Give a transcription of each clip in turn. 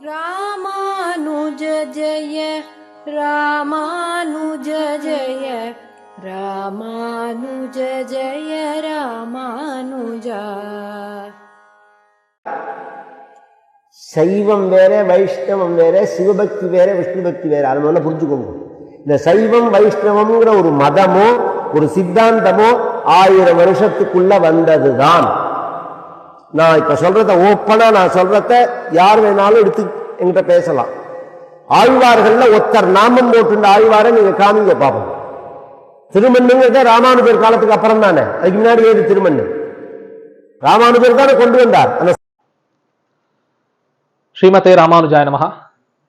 ராமானுஜ ஜய ராமானுஜ ஜய ராமானுஜ ஜய ராமானுஜா. சைவம் வேற வைஷ்ணவம் வேற சிவபக்தி வேற விஷ்ணு பக்தி வேற. அது முதல்ல புரிஞ்சுக்கோங்க. இந்த சைவம் வைஷ்ணவம்ங்கிற ஒரு மதமோ ஒரு சித்தாந்தமோ ஆயிரம் வருஷத்துக்குள்ள வந்ததுதான். நான் இப்ப சொல்றத ஓப்பனா நான் சொல்றத யார் வேணாலும் எடுத்து என்கிட்ட பேசலாம். ஆழ்வார்கள்ல ஒத்தர் நாமம் போட்டுண்ட ஆழ்வாரை நீங்க காமிங்க பாப்போம். திருமண்ணுங்கிறத ராமானுஜர் காலத்துக்கு அப்புறம் தானே? அதுக்கு முன்னாடி ஏது திருமண்ணு? ராமானுஜர் தானே கொண்டு வந்தார். அந்த ஸ்ரீமதே ராமானுஜாய நமஹா.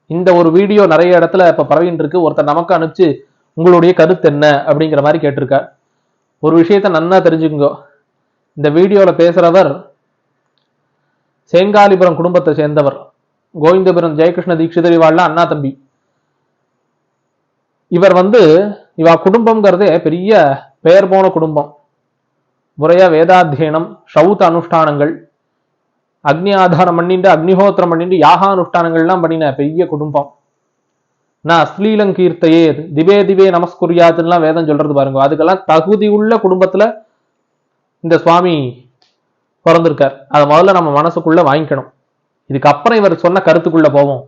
இந்த ஒரு வீடியோ நிறைய இடத்துல இப்ப பரவின்னு இருக்கு. ஒருத்தர் நமக்கு அனுப்பிச்சு உங்களுடைய கருத்து என்ன அப்படிங்கிற மாதிரி கேட்டிருக்கார். ஒரு விஷயத்த நன்னா தெரிஞ்சுக்குங்க. இந்த வீடியோல பேசுறவர் சேங்காலிபுரம் குடும்பத்தை சேர்ந்தவர் கோவிந்தபுரம் ஜெயகிருஷ்ண தீட்சிதர் இவாள்ல அண்ணா தம்பி. இவர் வந்து இவா குடும்பம்ங்கிறதே பெரிய பெயர் போன குடும்பம். முறையா வேதாத்தியனம் சௌத்த அனுஷ்டானங்கள் அக்னி ஆதாரம் பண்ணிட்டு அக்னிஹோத்திரம் பண்ணிட்டு யாகா அனுஷ்டானங்கள்லாம் பண்ணின பெரிய குடும்பம். நான் அஸ்லீலம் கீர்த்தையே திவே திவே நமஸ்குரியாத்துலாம் வேதம் சொல்றது பாருங்க. அதுக்கெல்லாம் தகுதி உள்ள குடும்பத்துல இந்த சுவாமி பிறந்திருக்கார். அதை முதல்ல நம்ம மனசுக்குள்ள வாங்கிக்கணும். இதுக்கப்புறம் இவர் சொன்ன கருத்துக்குள்ள போவோம்.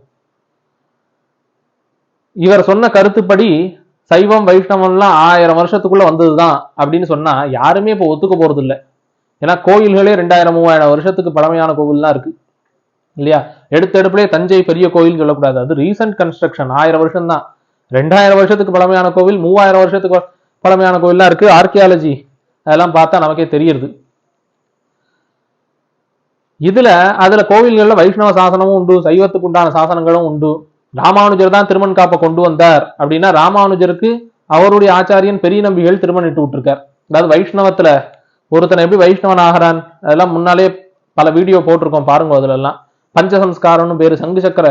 இவர் சொன்ன கருத்துப்படி சைவம் வைஷ்ணவம்லாம் ஆயிரம் வருஷத்துக்குள்ள வந்ததுதான் அப்படின்னு சொன்னா யாருமே இப்போ ஒத்துக்க போறது இல்லை ஏன்னா கோயில்களே ரெண்டாயிரம் மூவாயிரம் வருஷத்துக்கு பழமையான கோவில்லாம் இருக்கு. இல்லையா? எடுத்தடுப்புலேயே தஞ்சை பெரிய கோயில் சொல்லக்கூடாது. அது ரீசன்ட் கன்ஸ்ட்ரக்ஷன் ஆயிரம் வருஷம் தான் ரெண்டாயிரம் வருஷத்துக்கு பழமையான கோவில் மூவாயிரம் வருஷத்துக்கு பழமையான கோவில்லாம் இருக்கு. ஆர்கியாலஜி அதெல்லாம் பார்த்தா நமக்கே தெரியுது இதுல அதுல கோவில்கள்ல வைஷ்ணவ சாசனமும் உண்டு சைவத்துக்கு உண்டான சாசனங்களும் உண்டு. ராமானுஜர் தான் திருமண் காப்பை கொண்டு வந்தார் அப்படின்னா ராமானுஜருக்கு அவருடைய ஆச்சாரியன் பெரிய நம்பிகள் திருமண் இட்டு விட்டுருக்கார். அதாவது வைஷ்ணவத்துல ஒருத்தனை எப்படி வைஷ்ணவன் ஆகிறான் அதெல்லாம் முன்னாலே பல வீடியோ போட்டிருக்கோம் பாருங்க அதுல எல்லாம் பஞ்சசம்ஸ்காரம்னு பேரு சங்கு சக்கர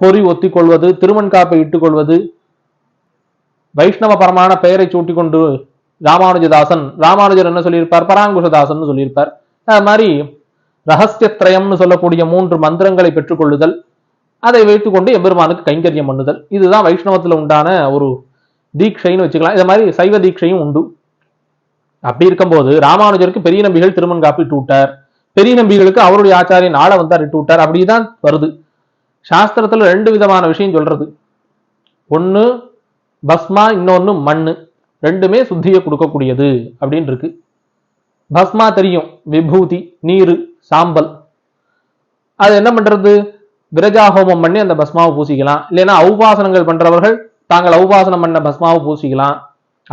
பொறி ஒத்திக்கொள்வது திருமண் காப்பை இட்டுக்கொள்வது. வைஷ்ணவ பரமான பெயரை சூட்டிக்கொண்டு ராமானுஜதாசன் ராமானுஜர் என்ன சொல்லியிருப்பார்? பராங்குஷதாசன் சொல்லியிருப்பார். அது மாதிரி ரகசியத்ரயம்னு சொல்லக்கூடிய மூன்று மந்திரங்களை பெற்றுக்கொள்ளுதல் அதை வைத்துக்கொண்டு எம்பெருமானுக்கு கைங்கரியம் பண்ணுதல். இதுதான் வைஷ்ணவத்தில் உண்டான ஒரு தீட்சைன்னு வச்சுக்கலாம். இதை மாதிரி சைவ தீட்சையும் உண்டு. அப்படி இருக்கும்போது ராமானுஜருக்கு பெரிய நம்பிகள் திருமண் காப்பிட்டு விட்டார். பெரிய நம்பிகளுக்கு அவருடைய ஆச்சாரியன் ஆளை வந்தார் இட்டு விட்டார். அப்படிதான் வருது. சாஸ்திரத்துல ரெண்டு விதமான விஷயம் சொல்றது. ஒன்று பஸ்மா இன்னொன்னு மண்ணு. ரெண்டுமே சுத்தியை கொடுக்கக்கூடியது அப்படின்னு இருக்கு. பஸ்மா தெரியும். விபூதி நீர். சாம்பல். அது என்ன பண்றது? விரஜா ஹோமம் பண்ணி அந்த பஸ்மாவை பூசிக்கலாம். இல்லைன்னா அவுபாசனங்கள் பண்றவர்கள் தாங்கள் அவுபாசனம் பண்ண பஸ்மாவை பூசிக்கலாம்.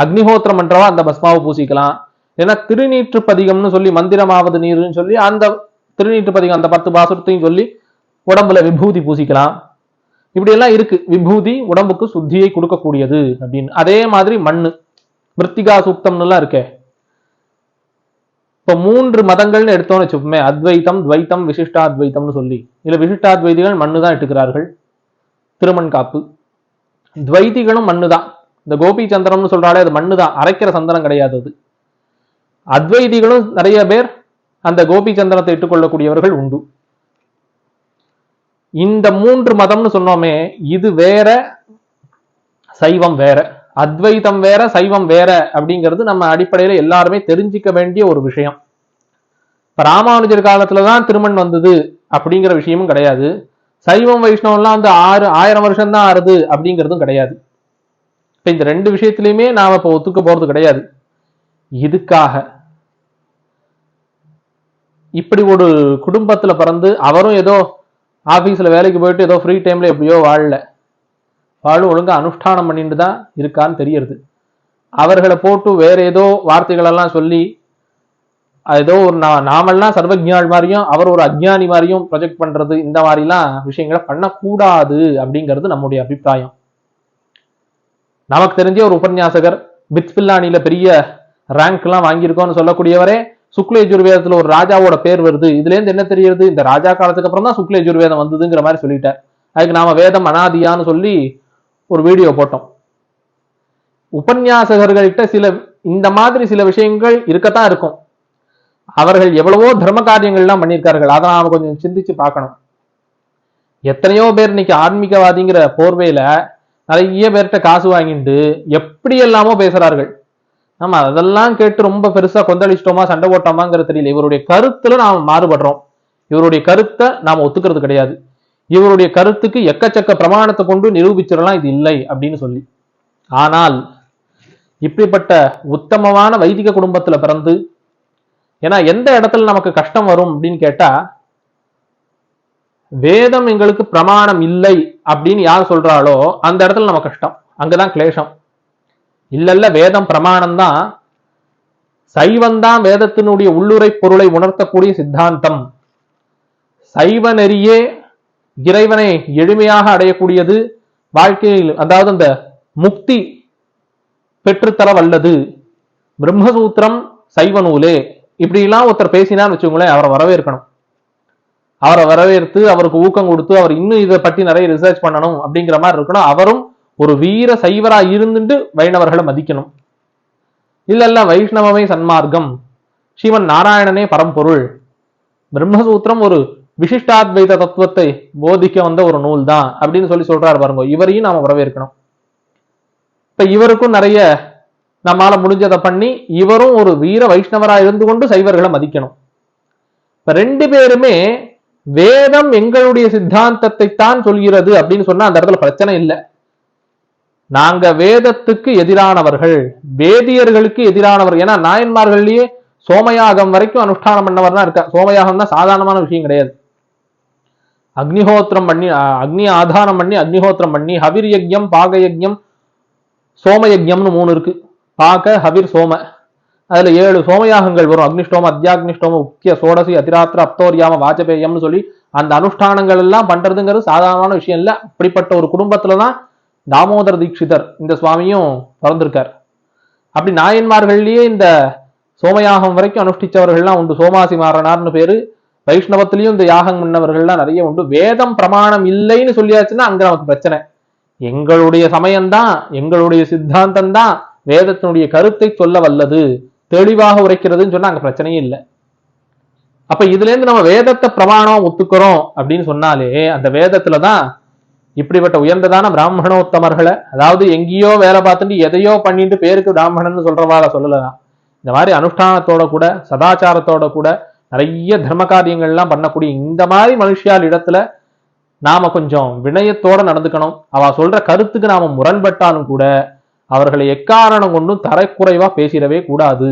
அக்னிஹோத்திரம் பண்றவா அந்த பஸ்மாவை பூசிக்கலாம். ஏன்னா திருநீற்று பதிகம்னு சொல்லி மந்திரமாவது நீருன்னு சொல்லி அந்த திருநீற்று பதிகம் அந்த பத்து பாசுரத்தையும் சொல்லி உடம்புல விபூதி பூசிக்கலாம். இப்படி எல்லாம் இருக்கு. விபூதி உடம்புக்கு சுத்தியை கொடுக்கக்கூடியது அப்படின்னு. அதே மாதிரி மண்ணு. மிருத்திகா சூக்தம்னுலாம் இருக்கே. இப்போ மூன்று மதங்கள்னு எடுத்தோம்னு வச்சுப்போமே அத்வைத்தம் துவைத்தம் விசிஷ்டாத்வைத்தம்னு சொல்லி. இதில் விசிஷ்டாத்வைதிகள் மண்ணு தான் எடுத்துக்கிறார்கள். திருமண் காப்பு. துவைதிகளும் மண்ணு தான் இந்த கோபி சந்திரம்னு சொல்றாலே அது மண்ணு தான் அரைக்கிற சந்தனம் கிடையாது அது. அத்வைதிகளும் நிறைய பேர் அந்த கோபி சந்திரத்தை இட்டுக்கொள்ளக்கூடியவர்கள் உண்டு. இந்த மூன்று மதம்னு சொன்னோமே இது வேற சைவம் வேற. அத்வைதம் வேற சைவம் வேற அப்படிங்கிறது நம்ம அடிப்படையில எல்லாருமே தெரிஞ்சிக்க வேண்டிய ஒரு விஷயம். இப்ப ராமானுஜர் காலத்துலதான் திருமண் வந்தது அப்படிங்கிற விஷயமும் கிடையாது. சைவம் வைஷ்ணவம்லாம் வந்து ஆறு ஆயிரம் வருஷம் தான் ஆறுது அப்படிங்கிறதும் கிடையாது. இப்ப இந்த ரெண்டு விஷயத்திலையுமே நாம இப்ப ஒத்துக்க போறது கிடையாது. இதுக்காக. இப்படி ஒரு குடும்பத்துல பிறந்து அவரும் ஏதோ ஆபீஸ்ல வேலைக்கு போயிட்டு ஏதோ ஃப்ரீ டைம்ல எப்படியோ வாழல. வாழும் ஒழுங்காக அனுஷ்டானம் பண்ணிட்டு தான் இருக்கான்னு தெரியறது. அவர்களை போட்டு வேற ஏதோ வார்த்தைகளெல்லாம் சொல்லி ஏதோ ஒரு நா நாமெல்லாம் சர்வஜாள் மாதிரியும் அவர் ஒரு அஜ்ஞானி மாதிரியும் ப்ரொஜெக்ட் பண்ணுறது இந்த மாதிரிலாம் விஷயங்களை பண்ணக்கூடாது அப்படிங்கிறது நம்முடைய அபிப்பிராயம். நமக்கு தெரிஞ்ச ஒரு உபன்யாசகர் பிட்ஸ்பில்லானியில பெரிய ரேங்க்லாம் வாங்கியிருக்கோன்னு வாங்கியிருக்கோம்னு சொல்லக்கூடியவரே சுக்ல யஜுர்வேதத்துல ஒரு ராஜாவோட பேர் வருது. இதுலேருந்து என்ன தெரியுது? இந்த ராஜா காலத்துக்கு அப்புறம் தான் சுக்ல யஜுர்வேதம் வந்ததுங்கிற மாதிரி சொல்லிட்டார். அதுக்கு நாம வேதம் அனாதியான்னு சொல்லி ஒரு வீடியோ போட்டோம். உபன்யாசகர்கள்கிட்ட சில இந்த மாதிரி சில விஷயங்கள் இருக்கத்தான் இருக்கும். அவர்கள் எவ்வளவோ தர்ம காரியங்கள்லாம் பண்ணியிருக்கார்கள். அதை நாம கொஞ்சம் சிந்திச்சு பார்க்கணும். எத்தனையோ பேர் இன்னைக்கு ஆன்மீகவாதிங்கிற போர்வையில நிறைய பேர்கிட்ட காசு வாங்கிட்டு எப்படி எல்லாமோ பேசுறார்கள். நம்ம அதெல்லாம் கேட்டு ரொம்ப பெருசா கொந்தளிச்சிட்டோமா சண்டை போட்டோமாங்கிறது தெரியல. இவருடைய கருத்துல நாம மாறுபடுறோம். இவருடைய கருத்தை நாம ஒத்துக்கிறது கிடையாது. இவருடைய கருத்துக்கு எக்கச்சக்க பிரமாணத்தை கொண்டு நிரூபிச்சிடலாம் இது இல்லை அப்படின்னு சொல்லி. ஆனால் இப்படிப்பட்ட உத்தமமான வைதிக குடும்பத்துல பிறந்து ஏன்னா எந்த இடத்துல நமக்கு கஷ்டம் வரும் அப்படின்னு கேட்டா வேதம் எங்களுக்கு பிரமாணம் இல்லை அப்படின்னு யார் சொல்றாளோ அந்த இடத்துல நம்ம கஷ்டம். அங்கதான் கிளேஷம். இல்ல இல்ல வேதம் பிரமாணம் தான் சைவந்தான் வேதத்தினுடைய உள்ளுரை பொருளை உணர்த்தக்கூடிய சித்தாந்தம். சைவ நெறியே இறைவனை எளிமையாக அடையக்கூடியது வாழ்க்கையில் அதாவது அந்த முக்தி பெற்றுத்தர வல்லது பிரம்மசூத்திரம் சைவ நூலே. இப்படிலாம் ஒருத்தர் பேசினான்னு வச்சுக்கோங்களேன் அவரை வரவேற்கணும். அவரை வரவேற்று அவருக்கு ஊக்கம் கொடுத்து அவர் இன்னும் இதை பற்றி நிறைய ரிசர்ச் பண்ணணும் அப்படிங்கிற மாதிரி இருக்கணும். அவரும் ஒரு வீர சைவரா இருந்துட்டு வைணவர்களை மதிக்கணும். இல்ல இல்ல வைஷ்ணவமே சன்மார்க்கம். சிவன் நாராயணனே பரம்பொருள். பிரம்மசூத்திரம் ஒரு விசிஷ்டாத்வைத தத்துவத்தை போதிக்க வந்த ஒரு நூல் தான் அப்படின்னு சொல்லி சொல்றாரு பாருங்க. இவரையும் நாம வரவேற்கணும். இப்ப இவருக்கும் நிறைய நம்மால முடிஞ்சதை பண்ணி இவரும் ஒரு வீர வைஷ்ணவராக இருந்து கொண்டு சைவர்களை மதிக்கணும். இப்ப ரெண்டு பேருமே வேதம் எங்களுடைய சித்தாந்தத்தை தான் சொல்கிறது அப்படின்னு சொன்னா அந்த இடத்துல பிரச்சனை இல்லை. நாங்க வேதத்துக்கு எதிரானவர்கள் வேதியர்களுக்கு எதிரானவர். ஏன்னா நாயன்மார்கள்லயே சோமயாகம் வரைக்கும் அனுஷ்டானம் பண்ணவர் தான் இருக்கா சோமயாகம் தான் சாதாரணமான விஷயம் கிடையாது. அக்னிஹோத்திரம் பண்ணி அக்னி ஆதாரம் பண்ணி அக்னிஹோத்திரம் பண்ணி ஹவிர் யஜ்யம் பாக யஜ்யம் சோம யஜ்யம்னு மூணு இருக்கு. பாக ஹவிர் சோம. அதுல ஏழு சோமயாகங்கள் வரும். அக்னிஷ்டோம அத்தியாக்னிஷ்டோம முக்கிய சோடசி அதிராத்திர அப்தோரியாம வாஜபேயம்னு சொல்லி அந்த அனுஷ்டானங்கள் எல்லாம் பண்றதுங்கிறது சாதாரணமான விஷயம் இல்லை. அப்படிப்பட்ட ஒரு குடும்பத்துல தான் தாமோதர தீட்சிதர் இந்த சுவாமியும் பிறந்திருக்கார். அப்படி நாயன்மார்கள்லயே இந்த சோமயாகம் வரைக்கும் அனுஷ்டிச்சவர்கள்லாம் உண்டு. சோமாசி மாறனார்னு பேரு. வைஷ்ணவத்திலையும் இந்த யாகம் பண்ணவர்கள்லாம் நிறைய உண்டு. வேதம் பிரமாணம் இல்லைன்னு சொல்லியாச்சுன்னா அங்க நமக்கு பிரச்சனை. எங்களுடைய சமயம்தான் எங்களுடைய சித்தாந்தம் தான் வேதத்தினுடைய கருத்தை சொல்ல வல்லது. தெளிவாக உரைக்கிறதுன்னு சொன்னா அங்க பிரச்சனையே இல்லை. அப்ப இதுல இருந்து நம்ம வேதத்தை பிரமாணம் ஒத்துக்கிறோம் அப்படின்னு சொன்னாலே அந்த வேதத்துலதான் இப்படிப்பட்ட உயர்ந்ததான பிராமணோத்தமர்களை அதாவது எங்கேயோ வேலை பார்த்துட்டு எதையோ பண்ணிட்டு பேருக்கு பிராமணன் சொல்றவாள சொல்லலாம். இந்த மாதிரி அனுஷ்டானத்தோட கூட சதாச்சாரத்தோட கூட நிறைய தர்ம காரியங்கள்லாம் பண்ணக்கூடிய இந்த மாதிரி மனுஷியால் இடத்துல நாம கொஞ்சம் வினயத்தோட நடந்துக்கணும். அவ சொல்ற கருத்துக்கு நாம முரண்பட்டாலும் கூட அவர்களை எக்காரணம் கொண்டும் தரக்குறைவா பேசிடவே கூடாது.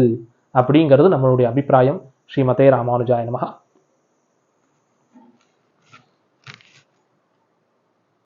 அப்படிங்கிறது நம்மளுடைய அபிப்பிராயம். ஸ்ரீமதே ராமானுஜாய நமகா